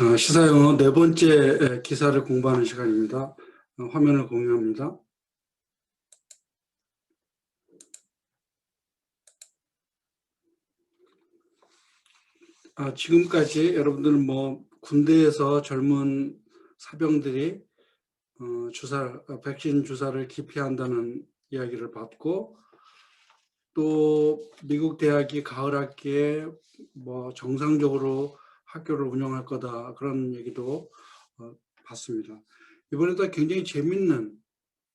어, 시사영어 네 번째 기사를 공부하는 시간입니다. 어, 화면을 공유합니다. 아, 지금까지 여러분들은 뭐 군대에서 젊은 사병들이 어, 주사, 어, 백신 주사를 기피한다는 이야기를 받고 또 미국 대학이 가을 학기에 뭐 정상적으로 학교를 운영할 거다 그런 얘기도 어, 봤습니다. 이번에도 굉장히 재밌는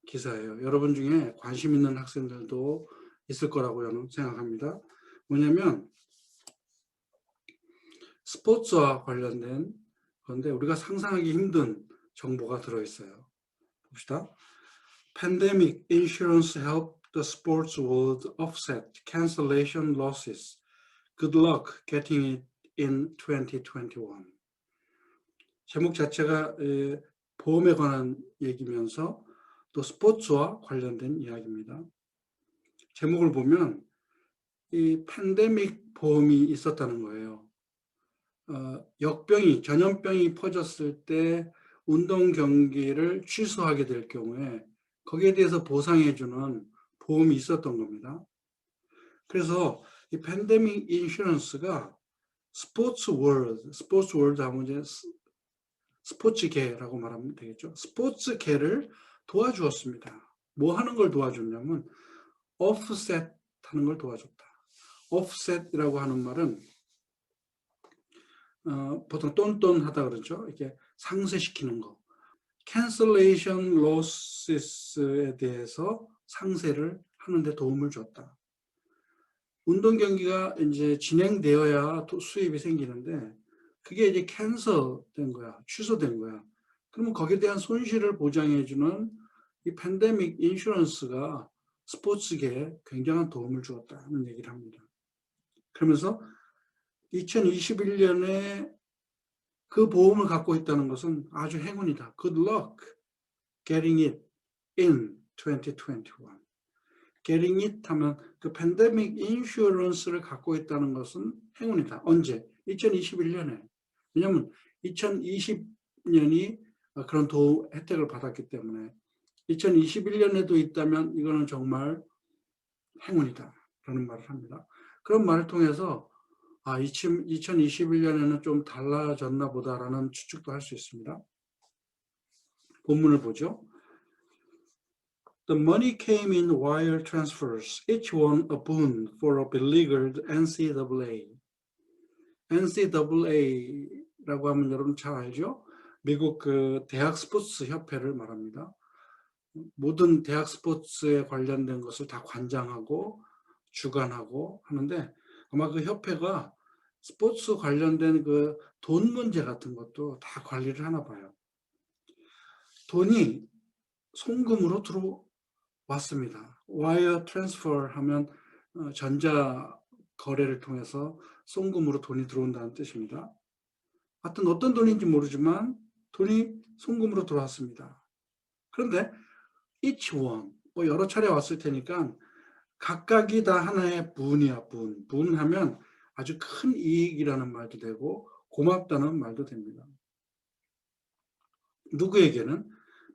기사예요. 여러분 중에 관심 있는 학생들도 있을 거라고 저는 생각합니다. 뭐냐면 스포츠와 관련된 건데 우리가 상상하기 힘든 정보가 들어있어요. 봅시다. Pandemic insurance help the sports world offset cancellation losses. Good luck getting it in 2021. 제목 자체가 보험에 관한 얘기면서 또 스포츠와 관련된 이야기입니다. 제목을 보면 이 팬데믹 보험이 있었다는 거예요. 어, 역병이 전염병이 퍼졌을 때 운동 경기를 취소하게 될 경우에 거기에 대해서 보상해주는 보험이 있었던 겁니다. 그래서 이 팬데믹 인슈런스가 스포츠 월드, 스포츠 월드 하면 이제 스포츠계라고 말하면 되겠죠. 스포츠계를 도와주었습니다. 뭐 하는 걸 도와줬냐면 offset 하는 걸 도와줬다. offset이라고 하는 말은 어, 보통 똔똔하다 그러죠. 이렇게 상쇄시키는 거. cancellation losses에 대해서 상쇄를 하는데 도움을 줬다. 운동 경기가 이제 진행되어야 수입이 생기는데 그게 이제 캔슬된 거야. 취소된 거야. 그러면 거기에 대한 손실을 보장해주는 이 팬데믹 인슈런스가 스포츠계에 굉장한 도움을 주었다는 얘기를 합니다. 그러면서 2021년에 그 보험을 갖고 있다는 것은 아주 행운이다. Good luck getting it in 2021. Getting it 하면 그 팬데믹 인슈런스를 갖고 있다는 것은 행운이다. 언제? 2021년에. 왜냐하면 2020년이 그런 도 혜택을 받았기 때문에 2021년에도 있다면 이거는 정말 행운이다. 라는 말을 합니다. 그런 말을 통해서 아, 2021년에는 좀 달라졌나 보다라는 추측도 할 수 있습니다. 본문을 보죠. The money came in wire transfers, each one a boon for a beleaguered NCAA. NCAA라고 하면 여러분 잘 알죠? 미국 그 대학 스포츠 협회를 말합니다. 모든 대학 스포츠에 관련된 것을 다 관장하고 주관하고 하는데 아마 그 협회가 스포츠 관련된 그 돈 문제 같은 것도 다 관리를 하나 봐요. 돈이 송금으로 들어 왔습니다. 와이어 트랜스퍼 하면 어, 전자 거래를 통해서 송금으로 돈이 들어온다는 뜻입니다. 하여튼 어떤 돈인지 모르지만 돈이 송금으로 들어왔습니다. 그런데 each one, 뭐 여러 차례 왔을 테니까 각각이 다 하나의 분이야, 분. 분 하면 아주 큰 이익이라는 말도 되고 고맙다는 말도 됩니다. 누구에게는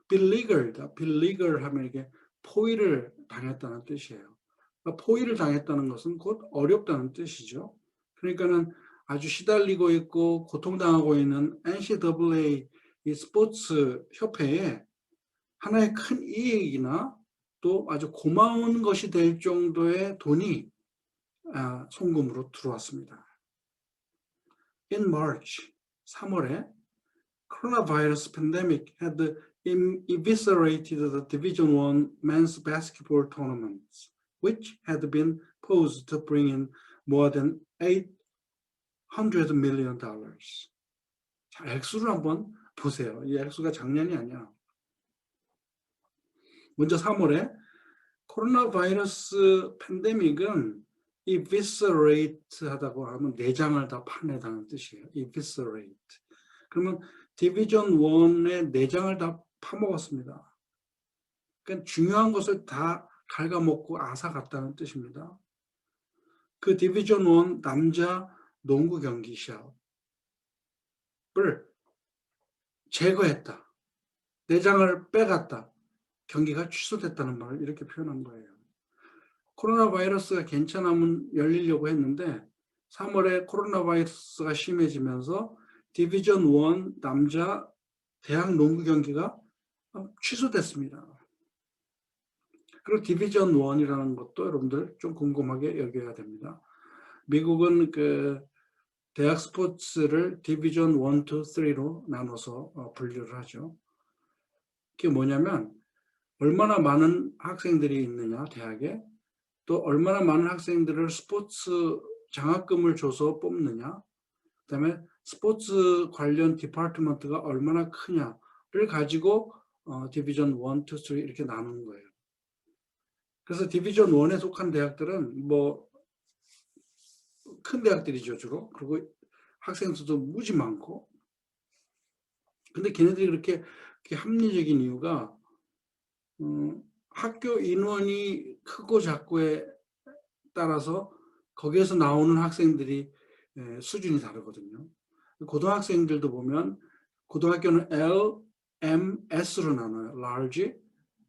beleaguered다. beleaguer 하면 이게 포위를 당했다는 뜻이에요. 그러니까 포위를 당했다는 것은 곧 어렵다는 뜻이죠. 그러니까는 아주 시달리고 있고 고통당하고 있는 NCAA 이 스포츠 협회에 하나의 큰 이익이나 또 아주 고마운 것이 될 정도의 돈이 아, 송금으로 들어왔습니다. In March, 3월에 coronavirus pandemic had eviscerated the Division One men's basketball tournaments, which had been posed to bring in more than 800 million dollars. 자, 액수를 한번 보세요. 이 액수가 장난이 아니야. 먼저 3월에 코로나 바이러스 팬데믹은 eviscerate 하다고 하면 내장을 다 파내다는 뜻이에요. eviscerate. 그러면 디비전 1의 내장을 다 파먹었습니다. 그러니까 중요한 것을 다 갉아먹고 앗아갔다는 뜻입니다. 그 디비전 1 남자 농구 경기 시합을 제거했다. 내장을 빼갔다. 경기가 취소됐다는 말을 이렇게 표현한 거예요. 코로나 바이러스가 괜찮으면 열리려고 했는데 3월에 코로나 바이러스가 심해지면서 디비전 1 남자 대학 농구 경기가 취소됐습니다. 그리고 디비전 1이라는 것도 여러분들 좀 궁금하게 여겨야 됩니다. 미국은 그 대학 스포츠를 디비전 1, 2, 3로 나눠서 어, 분류를 하죠. 그게 뭐냐면 얼마나 많은 학생들이 있느냐 대학에 또 얼마나 많은 학생들을 스포츠 장학금을 줘서 뽑느냐 그다음에 스포츠 관련 디파트먼트가 얼마나 크냐를 가지고 어, 디비전 1, 2, 3 이렇게 나누는 거예요. 그래서 디비전 1에 속한 대학들은 뭐 큰 대학들이죠 주로 그리고 학생 수도 무지 많고 근데 걔네들이 그렇게, 그렇게 합리적인 이유가 음, 학교 인원이 크고 작고에 따라서 거기에서 나오는 학생들이 에, 수준이 다르거든요. 고등학생들도 보면 고등학교는 L, M, S로 나눠요. large,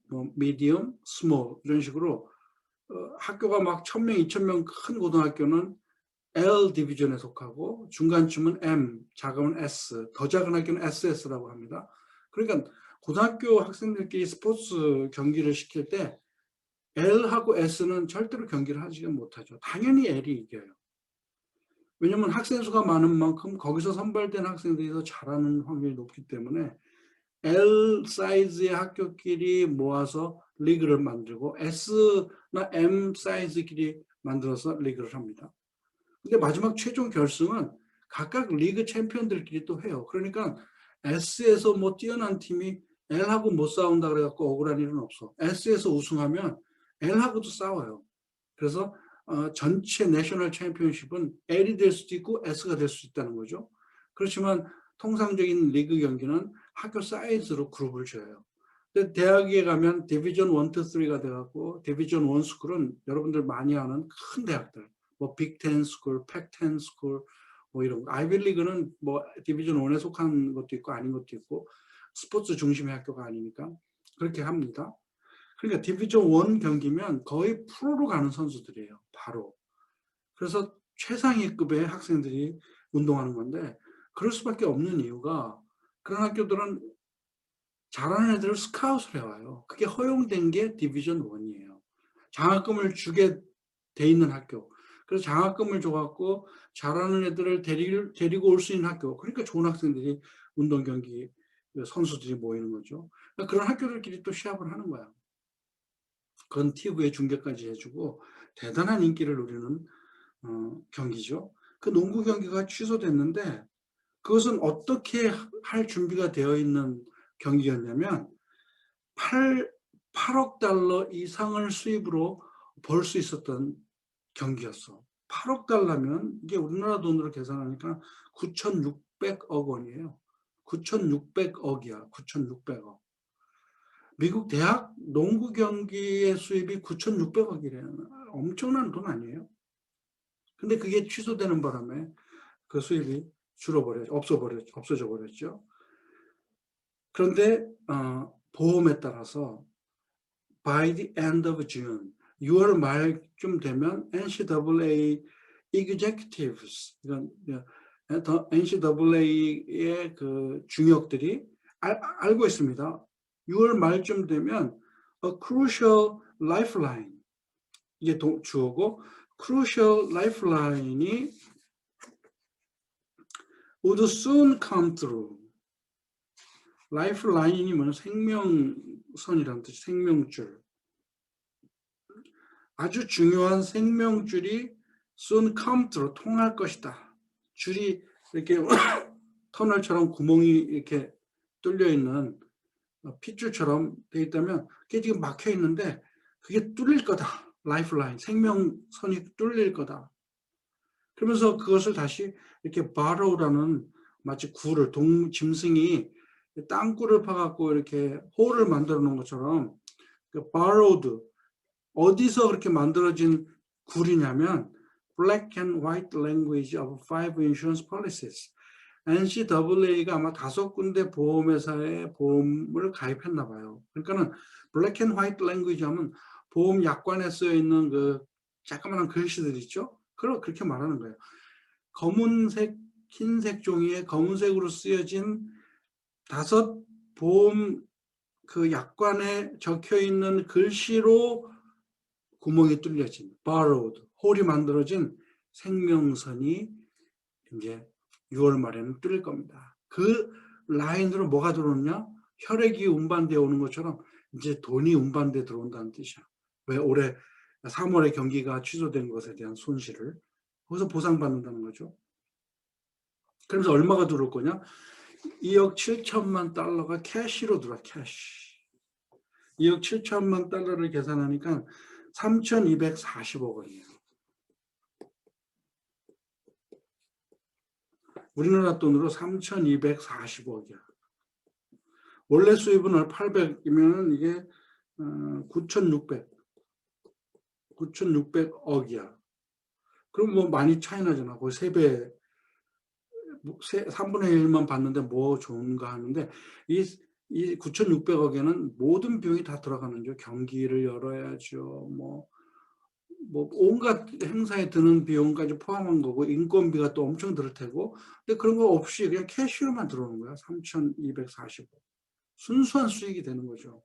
뭐 medium, small 이런 식으로 어, 학교가 막 1000명, 2000명 큰 고등학교는 L 디비전에 속하고 중간쯤은 M, 작은 S, 더 작은 학교는 SS라고 합니다. 그러니까 고등학교 학생들끼리 스포츠 경기를 시킬 때 L하고 S는 절대로 경기를 하지 못하죠. 당연히 L이 이겨요. 왜냐면 학생 수가 많은 만큼 거기서 선발된 학생들이 더 잘하는 확률이 높기 때문에 L 사이즈의 학교끼리 모아서 리그를 만들고 S나 M 사이즈끼리 만들어서 리그를 합니다. 근데 마지막 최종 결승은 각각 리그 챔피언들끼리 또 해요. 그러니까 S에서 뭐 뛰어난 팀이 L하고 못 싸운다 그래갖고 억울한 일은 없어. S에서 우승하면 L하고도 싸워요. 그래서 어, 전체 내셔널 챔피언십은 L이 될 수도 있고 S가 될수 있다는 거죠. 그렇지만 통상적인 리그 경기는 학교 사이즈로 그룹을 줘요. 근데 대학에 가면 디비전 1, 2, 3가 돼갖고 디비전 1 스쿨은 여러분들 많이 아는 큰 대학들 뭐 빅텐 스쿨, 팩텐 스쿨 뭐 이런 거. 아이빌리그는 뭐 디비전 1에 속한 것도 있고 아닌 것도 있고 스포츠 중심의 학교가 아니니까 그렇게 합니다. 그러니까 디비전 1 경기면 거의 프로로 가는 선수들이에요. 바로. 그래서 최상위급의 학생들이 운동하는 건데 그럴 수밖에 없는 이유가 그런 학교들은 잘하는 애들을 스카웃을 해와요. 그게 허용된 게 디비전 1이에요. 장학금을 주게 돼 있는 학교. 그래서 장학금을 줘갖고 잘하는 애들을 데리고, 데리고 올 수 있는 학교. 그러니까 좋은 학생들이 운동 경기 선수들이 모이는 거죠. 그러니까 그런 학교들끼리 또 시합을 하는 거야. 그건 TV에 중계까지 해주고 대단한 인기를 누리는 어, 경기죠. 그 농구 경기가 취소됐는데 그것은 어떻게 할 준비가 되어 있는 경기였냐면 8, 8억 달러 이상을 수입으로 벌 수 있었던 경기였어. 8억 달러면 이게 우리나라 돈으로 계산하니까 9,600억 원이에요. 9,600억이야. 9,600억. 미국 대학 농구 경기의 수입이 9,600억이래요. 엄청난 돈 아니에요? 근데 그게 취소되는 바람에 그 수입이 줄어버려, 없어버려, 없어져 버렸죠. 그런데 어, 보험에 따라서 by the end of June 6월 말쯤 되면 NCAA executives 이건 NCAA의 그 중역들이 알, 알고 있습니다. 6월 말쯤 되면 a crucial lifeline 이게 도, 주어고 crucial lifeline이 would soon come through. lifeline이 뭐냐 생명선이라는 뜻이 생명줄. 아주 중요한 생명줄이 soon come through 통할 것이다. 줄이 이렇게 터널처럼 구멍이 이렇게 뚫려 있는 핏줄처럼 되어 있다면 그게 지금 막혀 있는데 그게 뚫릴 거다. 라이프라인, 생명선이 뚫릴 거다. 그러면서 그것을 다시 이렇게 바로우라는 마치 굴을 동 짐승이 땅굴을 파갖고 이렇게 홀을 만들어 놓은 것처럼 그 바로우드 어디서 그렇게 만들어진 굴이냐면 black and white language of five insurance policies NCAA가 아마 다섯 군데 보험회사에 보험을 가입했나 봐요. 그러니까는 블랙 앤 화이트 랭귀지 하면 보험 약관에 쓰여 있는 그 자그마한 글씨들 있죠? 그걸 그렇게 말하는 거예요. 검은색, 흰색 종이에 검은색으로 쓰여진 다섯 보험 그 약관에 적혀 있는 글씨로 구멍이 뚫려진 borrowed 홀이 만들어진 생명선이 이제 6월 말에는 뚫릴 겁니다. 그 라인으로 뭐가 들어오느냐? 혈액이 운반되어 오는 것처럼 이제 돈이 운반돼 들어온다는 뜻이야. 왜 올해 3월에 경기가 취소된 것에 대한 손실을 거기서 보상받는다는 거죠. 그래서 얼마가 들어올 거냐? 2억 7천만 달러가 캐시로 들어와 캐시. 2억 7천만 달러를 계산하니까 3,240억 원이에요. 우리나라 돈으로 3,240억이야. 원래 수입은 800이면 이게 9,600, 9,600억이야. 그럼 뭐 많이 차이 나잖아. 거의 3배, 3분의 1만 받는데 뭐 좋은가 하는데 이, 이 9,600억에는 모든 비용이 다 들어가는 죠. 경기를 열어야죠. 뭐, 뭐 온갖 행사에 드는 비용까지 포함한 거고 인건비가 또 엄청 들을 테고 근데 그런 거 없이 그냥 캐시로만 들어오는 거야 3,245 순수한 수익이 되는 거죠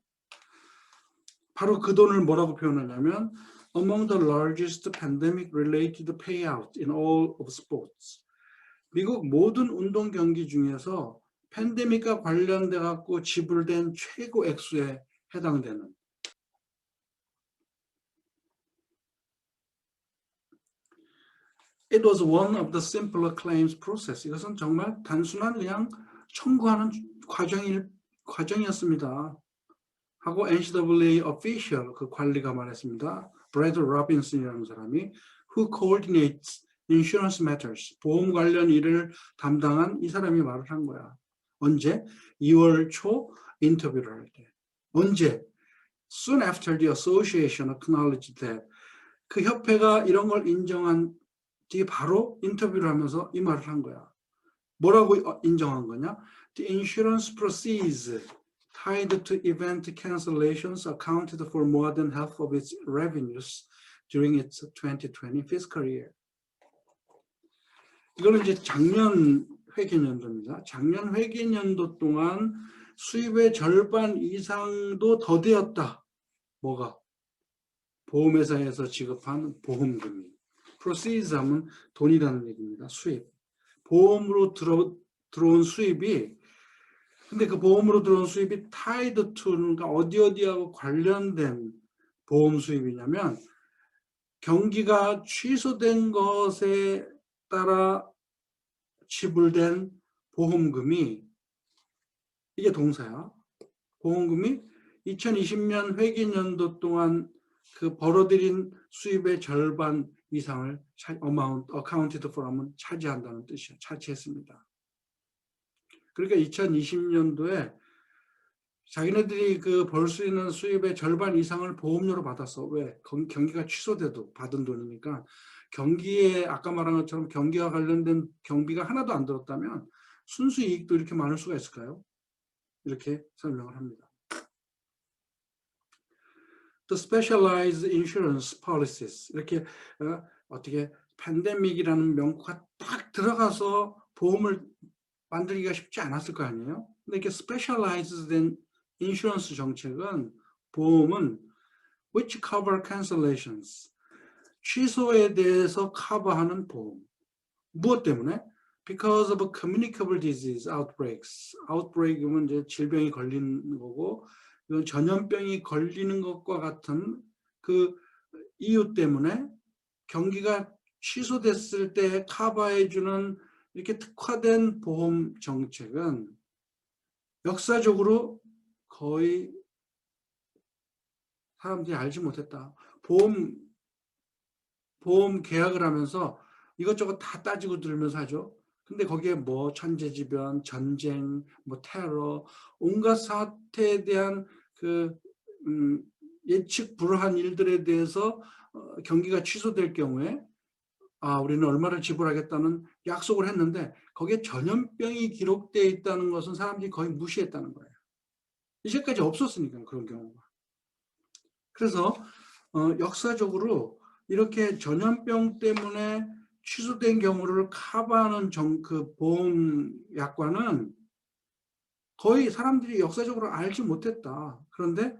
바로 그 돈을 뭐라고 표현하냐면 among the largest pandemic related payout in all of sports 미국 모든 운동 경기 중에서 팬데믹과 관련돼 갖고 지불된 최고 액수에 해당되는 It was one of the simpler claims process. 이것은 정말 단순한 그냥 청구하는 과정일, 과정이었습니다. 하고 NCAA official 그 관리가 말했습니다. 브래드 로빈슨이라는 사람이 who coordinates insurance matters 보험 관련 일을 담당한 이 사람이 말을 한 거야. 언제? 2월 초 인터뷰를 할 때. 언제? Soon after the association acknowledged that 그 협회가 이런 걸 인정한 뒤에 바로 인터뷰를 하면서 이 말을 한 거야. 뭐라고 인정한 거냐? The insurance proceeds tied to event cancellations accounted for more than half of its revenues during its 2020 fiscal year. 이거는 이제 작년 회계년도입니다. 작년 회계년도 동안 수입의 절반 이상도 더 되었다. 뭐가? 보험회사에서 지급한 보험금이. proceeds 하면 돈이라는 얘기입니다. 수입. 보험으로 들어, 들어온 수입이 근데 그 보험으로 들어온 수입이 tied to는 그러니까 어디 어디하고 관련된 보험 수입이냐면 경기가 취소된 것에 따라 지불된 보험금이 이게 동사야. 보험금이 2020년 회계년도 동안 그 벌어들인 수입의 절반 이상을 accounted for 하면 차지한다는 뜻이야. 차지했습니다. 그러니까 2020년도에 자기네들이 그 벌 수 있는 수입의 절반 이상을 보험료로 받았어. 왜? 경기가 취소돼도 받은 돈이니까 경기에 아까 말한 것처럼 경기와 관련된 경비가 하나도 안 들었다면 순수 이익도 이렇게 많을 수가 있을까요? 이렇게 설명을 합니다. The specialized insurance policies 이렇게 어, 어떻게 팬데믹이라는 명구가 딱 들어가서 보험을 만들기가 쉽지 않았을 거 아니에요? 근데 이렇게 specialized 된 인슈런스 정책은 보험은 which cover cancellations 취소에 대해서 커버하는 보험. 무엇 때문에? Because of communicable disease outbreaks. outbreak이면 이제 질병이 걸리는 거고 전염병이 걸리는 것과 같은 그 이유 때문에 경기가 취소됐을 때 커버해주는 이렇게 특화된 보험 정책은 역사적으로 거의 사람들이 알지 못했다. 보험 보험 계약을 하면서 이것저것 다 따지고 들으면서 하죠. 근데 거기에 뭐 천재지변, 전쟁, 뭐 테러, 온갖 사태에 대한 그 음, 예측 불허한 일들에 대해서 어, 경기가 취소될 경우에 아 우리는 얼마를 지불하겠다는 약속을 했는데 거기에 전염병이 기록되어 있다는 것은 사람들이 거의 무시했다는 거예요. 이제까지 없었으니까 그런 경우가. 그래서 어, 역사적으로 이렇게 전염병 때문에 취소된 경우를 커버하는 정, 그 보험 약관은 거의 사람들이 역사적으로 알지 못했다. 그런데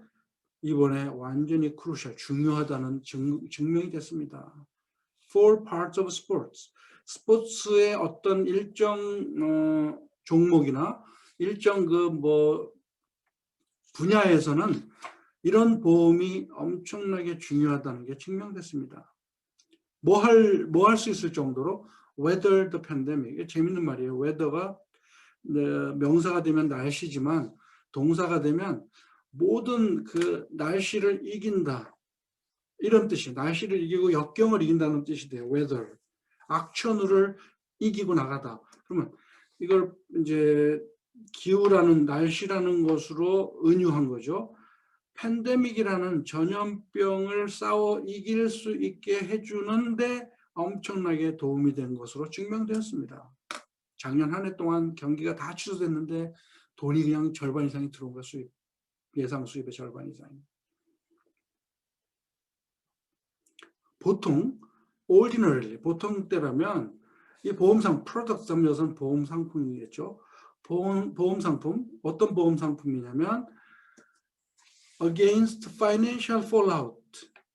이번에 완전히 크루셜, 중요하다는 증, 증명이 됐습니다. Four parts of sports. 스포츠의 어떤 일정 어, 종목이나 일정 그 뭐 분야에서는 이런 보험이 엄청나게 중요하다는 게 증명됐습니다. 뭐 할 뭐 할 수 있을 정도로 weather the pandemic. 재밌는 말이에요. weather가 네, 명사가 되면 날씨지만 동사가 되면 모든 그 날씨를 이긴다. 이런 뜻이 날씨를 이기고 역경을 이긴다는 뜻이 돼요. weather. 악천후를 이기고 나가다. 그러면 이걸 이제 기후라는 날씨라는 것으로 은유한 거죠. 팬데믹이라는 전염병을 싸워 이길 수 있게 해주는데 엄청나게 도움이 된 것으로 증명되었습니다. 작년 한 해 동안 경기가 다 취소됐는데 돈이 그냥 절반 이상이 들어온 거 수입 예상 수입의 절반 이상이. 보통 ordinarily 보통 때라면 이 보험상 프로덕트 하면서는 보험 상품이겠죠. 보험 보험 상품 어떤 보험 상품이냐면 against financial fallout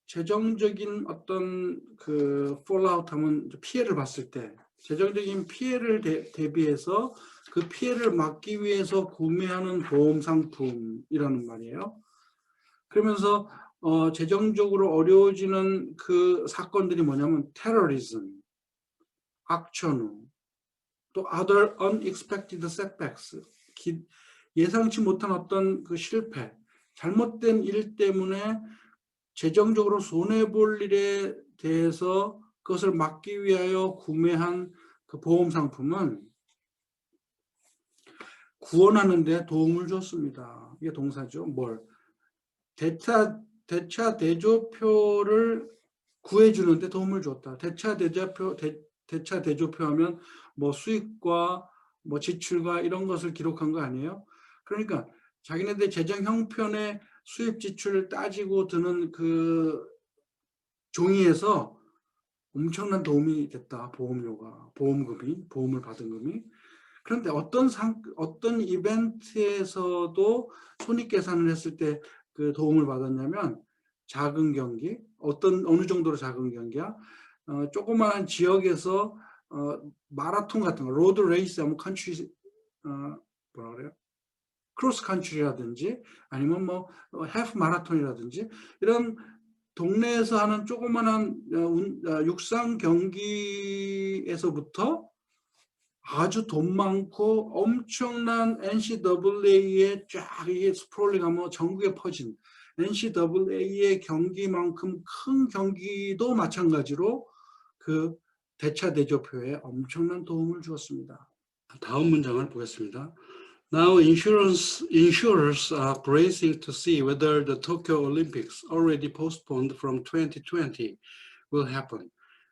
재정적인 어떤 그 fallout 하면 피해를 봤을 때 재정적인 피해를 대, 대비해서 그 피해를 막기 위해서 구매하는 보험 상품이라는 말이에요. 그러면서 어, 재정적으로 어려워지는 그 사건들이 뭐냐면 테러리즘, 악천후, 또 other unexpected setbacks, 기, 예상치 못한 어떤 그 실패, 잘못된 일 때문에 재정적으로 손해볼 일에 대해서 그것을 막기 위하여 구매한 그 보험 상품은 구원하는 데 도움을 줬습니다. 이게 동사죠. 뭘? 대차, 대차 대조표를 구해주는데 도움을 줬다. 대차 대조표, 대, 대차 대조표 하면 뭐 수익과 뭐 지출과 이런 것을 기록한 거 아니에요? 그러니까 자기네들 재정 형편의 수입 지출을 따지고 드는 그 종이에서 엄청난 도움이 됐다. 보험료가, 보험금이, 보험을 받은 금이. 그런데 어떤 상, 어떤 이벤트에서도 손익 계산을 했을 때 그 도움을 받았냐면 작은 경기, 어떤, 어느 정도로 작은 경기야? 어, 조그마한 지역에서 어, 마라톤 같은 거, 로드 레이스 하면 컨트리, 어, 뭐라 그래요? 크로스 컨트리라든지 아니면 뭐 해프 마라톤이라든지 이런 동네에서 하는 조그만한 어, 어, 육상 경기에서부터 아주 돈 많고 엄청난 NCAA의 쫙 이게 스프롤링하면 전국에 퍼진 NCAA의 경기만큼 큰 경기도 마찬가지로 그 대차 대조표에 엄청난 도움을 주었습니다. 다음 문장을 보겠습니다. Now insurance insurers are bracing to see whether the Tokyo Olympics, already postponed from 2020, will happen.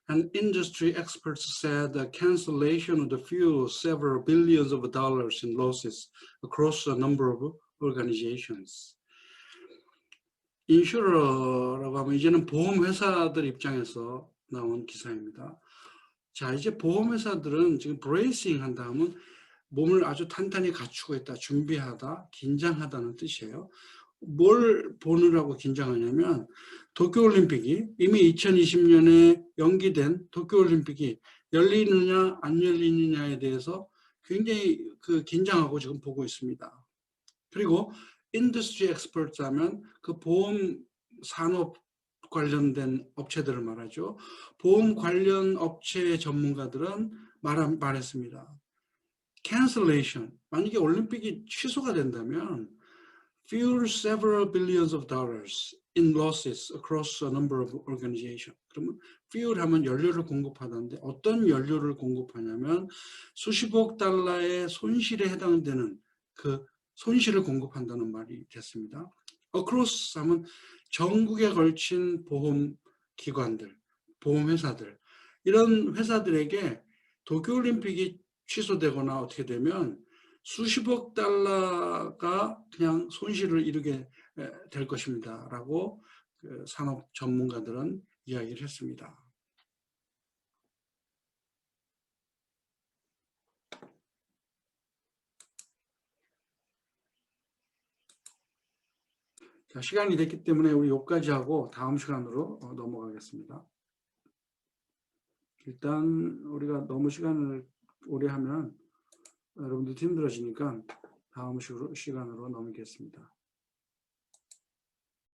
And industry experts said the cancellation would fuel several billions of dollars in losses across a number of organizations. 인슈러라고 하면 이제는 보험회사들 입장에서 나온 기사입니다. 자, 이제 보험회사들은 지금 브레이싱 한다 하면 몸을 아주 탄탄히 갖추고 있다, 준비하다, 긴장하다는 뜻이에요. 뭘 보느라고 긴장하냐면 도쿄올림픽이 이미 2020년에 연기된 도쿄올림픽이 열리느냐 안 열리느냐에 대해서 굉장히 그 긴장하고 지금 보고 있습니다. 그리고 인더스트리 엑스퍼트 하면 그 보험 산업 관련된 업체들을 말하죠. 보험 관련 업체 전문가들은 말, 말했습니다. cancellation 만약에 올림픽이 취소가 된다면 fuel several billions of dollars in losses across a number of organizations. 그러면 fuel 하면 연료를 공급하다는데 어떤 연료를 공급하냐면 수십억 달러의 손실에 해당되는 그 손실을 공급한다는 말이 됐습니다. across 하면 전국에 걸친 보험 기관들, 보험 회사들 이런 회사들에게 도쿄올림픽이 취소되거나 어떻게 되면 수십억 달러가 그냥 손실을 이루게 에, 될 것입니다 라고 그 산업 전문가들은 이야기를 했습니다. 자, 시간이 됐기 때문에 우리 여기까지 하고 다음 시간으로 어, 넘어가겠습니다. 일단 우리가 너무 시간을 오래 하면 여러분들 힘들어지니까 다음 시간으로 넘기겠습니다.